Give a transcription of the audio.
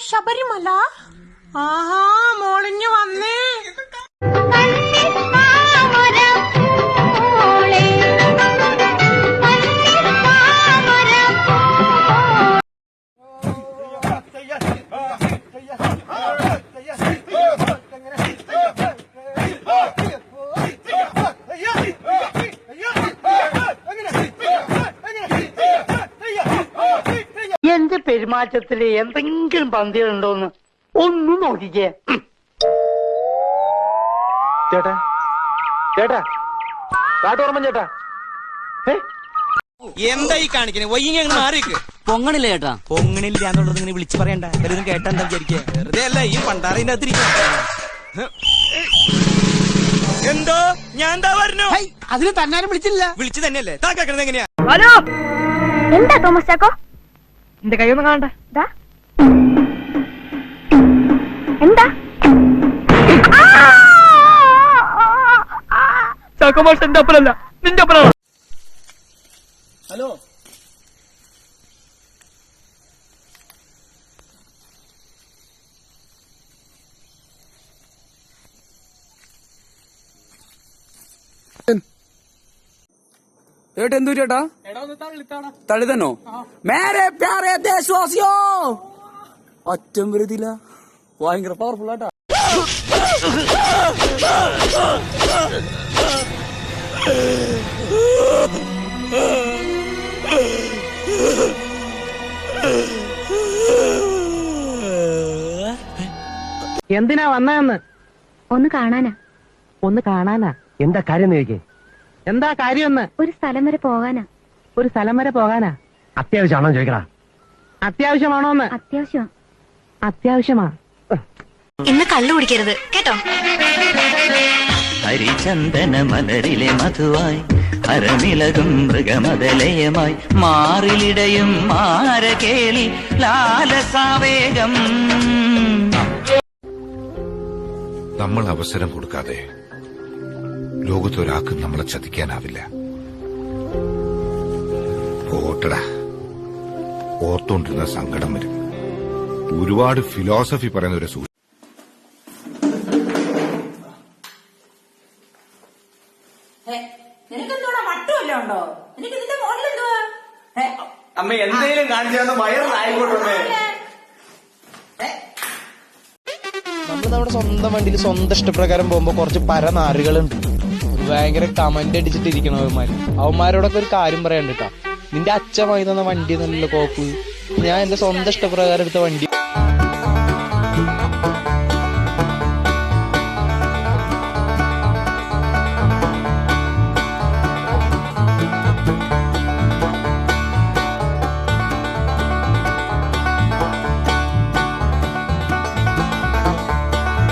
ശബരിമല? ആഹാ മോളിഞ്ഞു വന്നേ. പെരുമാറ്റത്തിൽ എന്തെങ്കിലും പന്തികളുണ്ടോന്ന് ഒന്ന് നോക്കിക്കേ. ചേട്ടാ ചേട്ടാ കാട്ടോർമ്മൻ ചേട്ടാ. എന്താ ഈ കാണിക്കണേ? വൈകി മാറിക്ക് പൊങ്ങണില്ല ചേട്ടാ. പൊങ്ങണില്ല എന്നുള്ളത് ഇങ്ങനെ വിളിച്ചു പറയണ്ട. എല്ലാവരും കേട്ടാ എന്താ വിചാരിക്കുക വെറുതെ അല്ല ഈ പണ്ടാറിന്റെ അകത്തിരിക്കുക എന്തോ? ഞാൻ എന്താ പറഞ്ഞു? അതിന് തന്നാലും വിളിച്ചില്ല. വിളിച്ചു തന്നെയല്ലേ? താ കേക്കണത് എങ്ങനെയാ? എന്താ തോമസ് ചാക്കോ? എന്റെ കൈയൊന്നും കാണണ്ട. എന്താ? എന്താ ചാക്കോമാഷ് എന്റെ അപ്പനല്ല. നിന്റെ അപ്പനാണ്? ഏട്ടാ എന്തു ചേട്ടാ തള്ളി തന്നോ മേരെ പ്യാരെ ദേശവാസിയോ? ഒറ്റം വരുതില്ല. ഭയങ്കര പവർഫുൾ ആട്ടാ. എന്തിനാ വന്നതെന്ന്? ഒന്ന് കാണാനാ. ഒന്ന് കാണാനാ. എന്താ കാര്യം ചോദിക്കേ? എന്താ കാര്യമെന്ന്? ഒരു സ്ഥലം വരെ പോകാനാ. ഒരു സ്ഥലം വരെ പോകാനാ? അത്യാവശ്യമാണോ ചോദിക്കടാ. അത്യാവശ്യമാണോ അത്യാവശ്യം. അത്യാവശ്യമാ. ഇന്ന് കള്ളു കുടിക്കരുത് കേട്ടോ? ഹരിചന്ദന മലരിലെ മധുവായി ഹരമിളകും മൃഗമതലയമായി മാറിലിടയും മാരകേളി ലാലസാവേഗം. നമ്മൾ അവസരം കൊടുക്കാതെ ലോകത്തൊരാൾക്കും നമ്മളെ ചതിക്കാനാവില്ല. പോട്ടടാ. ഓർത്തോണ്ടിരുന്ന സങ്കടം വരും. ഒരുപാട് ഫിലോസഫി പറയുന്ന ഒരു സൂചന അമ്മ വയറിലായിക്കോട്ടെ നമ്മൾ നമ്മുടെ സ്വന്തം വണ്ടിയിൽ സ്വന്തം ഇഷ്ടപ്രകാരം പോകുമ്പോ കുറച്ച് പരനാറുകളുണ്ട് ഭയങ്കര കമന്റ് അടിച്ചിട്ടിരിക്കണം അവന്മാര്. അവന്മാരോടൊക്കെ ഒരു കാര്യം പറയാണ്ട് കേട്ടോ നിന്റെ അച്ഛൻ വാങ്ങി തന്ന വണ്ടി നല്ല കോപ്പ്? ഞാൻ എന്റെ സ്വന്തം ഇഷ്ടപ്രകാരം എടുത്ത വണ്ടി